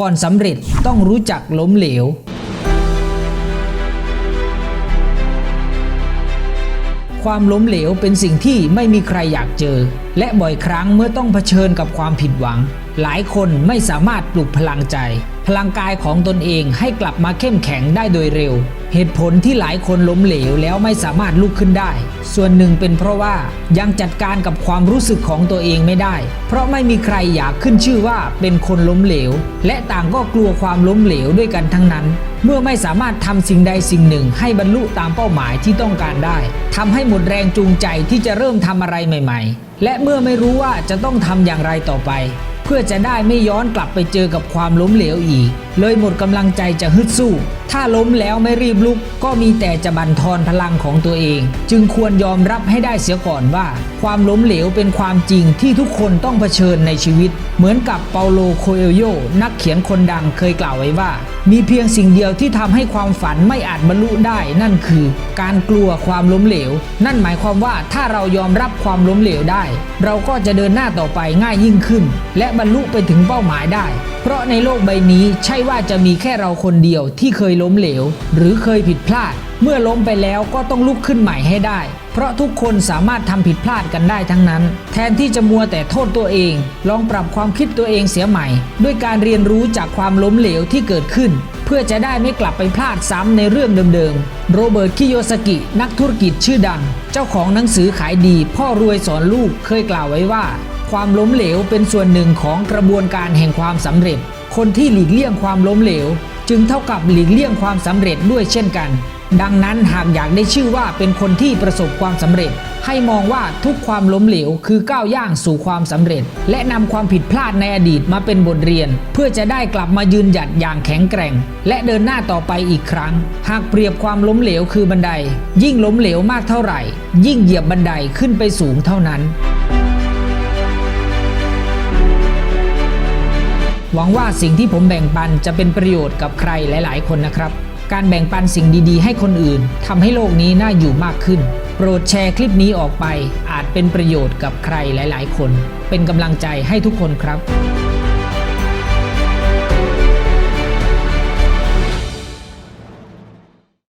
ก่อนสำเร็จต้องรู้จักล้มเหลว ความล้มเหลวเป็นสิ่งที่ไม่มีใครอยากเจอ และบ่อยครั้งเมื่อต้องเผชิญกับความผิดหวัง หลายคนไม่สามารถปลุกพลังใจ พลังกายของตนเองให้กลับมาเข้มแข็งได้โดยเร็ว เหตุผลที่หลายคนล้มเหลวแล้วไม่สามารถลุกขึ้นได้ ส่วนหนึ่งเป็นเพราะว่ายังจัดการกับความรู้สึกของตัวเองไม่ได้ เพราะไม่มีใครอยากขึ้นชื่อว่าเป็นคนล้มเหลว และต่างก็กลัวความล้มเหลวด้วยกันทั้งนั้น เมื่อไม่สามารถทำสิ่งใดสิ่งหนึ่งให้บรรลุตามเป้าหมายที่ต้องการได้ทำให้หมดแรงจูงใจที่จะเริ่มทำอะไรใหม่ ๆ และเมื่อไม่รู้ว่าจะต้องทำอย่างไรต่อไป เพื่อจะได้ไม่ย้อนกลับไปเจอกับความล้มเหลวอีก เลยหมดกำลังใจจะฮึดสู้ ถ้าล้มแล้วไม่รีบลุก ก็มีแต่จะบั่นทอนพลังของตัวเอง จึงควรยอมรับให้ได้เสียก่อนว่า ความล้มเหลวเป็นความจริงที่ทุกคนต้องเผชิญในชีวิต เหมือนกับเปาโลโคเอลโยนักเขียนคนดังเคยกล่าวไว้ว่า มีเพียงสิ่งเดียวที่ทำให้ความฝันไม่อาจบรรลุได้นั่นคือ การกลัวความล้มเหลว นั่นหมายความว่าถ้าเรายอมรับความล้มเหลวได้ เราก็จะเดินหน้าต่อไปง่ายยิ่งขึ้น และบรรลุไปถึงเป้าหมายได้ เพราะในโลกใบนี้ใช่ว่าจะมีแค่เราคนเดียวที่เคยล้มเหลว หรือเคยผิดพลาด เมื่อล้มไปแล้วก็ต้องลุกขึ้นใหม่ให้ได้ เพราะทุกคนสามารถทำผิดพลาดกันได้ทั้งนั้น แทนที่จะมัวแต่โทษตัวเอง ลองปรับความคิดตัวเองเสียใหม่ ด้วยการเรียนรู้จากความล้มเหลวที่เกิดขึ้น เพื่อจะได้ไม่กลับไปพลาดซ้ำในเรื่องเดิมๆ โรเบิร์ต คิโยสกิ นักธุรกิจชื่อดัง เจ้าของหนังสือขายดี พ่อรวยสอนลูกเคยกล่าวไว้ว่า ความล้มเหลวเป็นส่วนหนึ่งของกระบวนการแห่งความสำเร็จ คนที่หลีกเลี่ยงความล้มเหลว จึงเท่ากับหลีกเลี่ยงความสำเร็จด้วยเช่นกัน ดังนั้นหากอยากได้ชื่อว่าเป็นคนที่ประสบความสำเร็จ ให้มองว่าทุกความล้มเหลวคือก้าวย่างสู่ความสำเร็จ และนำความผิดพลาดในอดีตมาเป็นบทเรียน เพื่อจะได้กลับมายืนหยัดอย่างแข็งแกร่ง และเดินหน้าต่อไปอีกครั้ง หากเปรียบความล้มเหลวคือบันได ยิ่งล้มเหลวมากเท่าไหร่ ยิ่งเหยียบบันไดขึ้นไปสูงเท่านั้น หวังว่าสิ่งที่ผมแบ่งปันจะเป็นประโยชน์กับใครหลาย ๆ คนนะครับ การแบ่งปันสิ่งดี ๆ ให้คนอื่นทำให้โลกนี้น่าอยู่มากขึ้น โปรดแชร์คลิปนี้ออกไป อาจเป็นประโยชน์กับใครหลาย ๆ คน เป็นกำลังใจให้ทุกคนครับ